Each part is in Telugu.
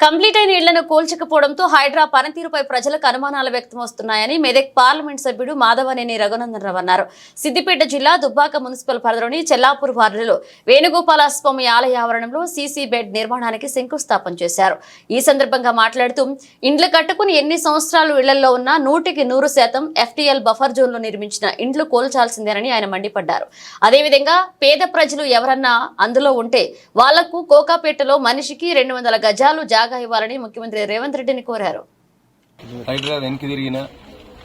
కంప్లీట్ అయిన ఇళ్ళను కూల్చకపోవడంతో హైడ్రా పనితీరుపై ప్రజలకు అనుమానాలు వ్యక్తమవుతున్నాయని మెదక్ పార్లమెంట్ సభ్యుడు మాధవనేని రఘునందన్ రావు అన్నారు. సిద్దిపేట జిల్లా దుబ్బాక మున్సిపల్ పరిధిలోని చెల్లాపూర్ వార్డులో వేణుగోపాల స్వామి ఆలయ ఆవరణంలో సీసీ బెడ్ నిర్మాణానికి శంకుస్థాపన చేశారు. ఈ సందర్భంగా మాట్లాడుతూ ఇండ్లు కట్టుకుని ఎన్ని సంవత్సరాలు ఇళ్ళలో ఉన్నా నూటికి నూరు శాతం ఎఫ్టీఎల్ బఫర్ జోన్లో నిర్మించిన ఇండ్లు కూల్చాల్సిందేనని ఆయన మండిపడ్డారు. అదేవిధంగా పేద ప్రజలు ఎవరన్నా అందులో ఉంటే వాళ్ళకు కోకాపేటలో మనిషికి రెండు వందల గజాలు జాగా ఇవ్వాలని ముఖ్యమంత్రి రేవంత్ రెడ్డిని కోరారు. హైడ్రా వెనక్కి తిరిగిన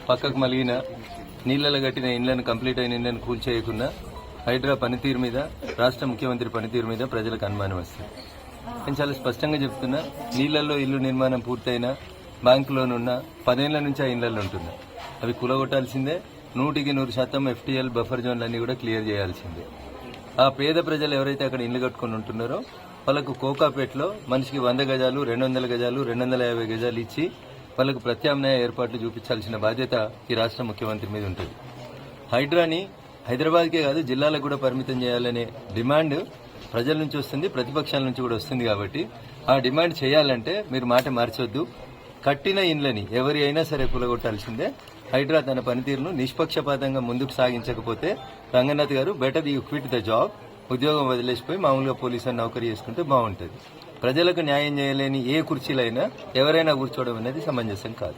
పక్కకు మలిగిన నీళ్ళలో కట్టిన ఇండ్లను కంప్లీట్ అయిన ఇండ్లను కూల్చేయకుండా హైడ్రా పనితీరు మీద రాష్ట్ర ముఖ్యమంత్రి పనితీరు మీద ప్రజలకు అనుమానం వస్తుంది. నేను చాలా స్పష్టంగా చెప్తున్నా నీళ్ళలో ఇల్లు నిర్మాణం పూర్తయిన బ్యాంకులోనున్న పదేళ్ళ నుంచి ఆ ఇళ్ళలో ఉంటున్నా. అవి కులగొట్టాల్సిందే నూటికి నూరు శాతం ఎఫ్టీఎల్ బఫర్ జోన్లన్నీ కూడా క్లియర్ చేయాల్సిందే. ఆ పేద ప్రజలు ఎవరైతే అక్కడ ఇల్లు కట్టుకొని ఉంటున్నారో వాళ్ళకు కోకాపేటలో మనిషికి వంద గజాలు రెండు వందల గజాలు రెండు వందల యాభై గజాలు ఇచ్చి వాళ్ళకు ప్రత్యామ్నాయ ఏర్పాట్లు చూపించాల్సిన బాధ్యత ఈ రాష్ట్ర ముఖ్యమంత్రి మీద ఉంటుంది. హైడ్రాని హైదరాబాద్కే కాదు జిల్లాలకు కూడా పరిమితం చేయాలనే డిమాండ్ ప్రజల నుంచి వస్తుంది ప్రతిపక్షాల నుంచి కూడా వస్తుంది కాబట్టి ఆ డిమాండ్ చేయాలంటే మీరు మాట మార్చొద్దు. కట్టిన ఇండ్లని ఎవరి అయినా సరే కూలగొట్టాల్సిందే. హైడ్రా తన పనితీరును నిష్పక్షపాతంగా ముందుకు సాగించకపోతే రంగనాథ్ గారు better you quit the job ఉద్యోగం వదిలేసిపోయి మామూలుగా పోలీసు నౌకరీ చేసుకుంటే బాగుంటుంది. ప్రజలకు న్యాయం చేయలేని ఏ కుర్చీలైనా ఎవరైనా కూర్చోవడం అనేది సమంజసం కాదు.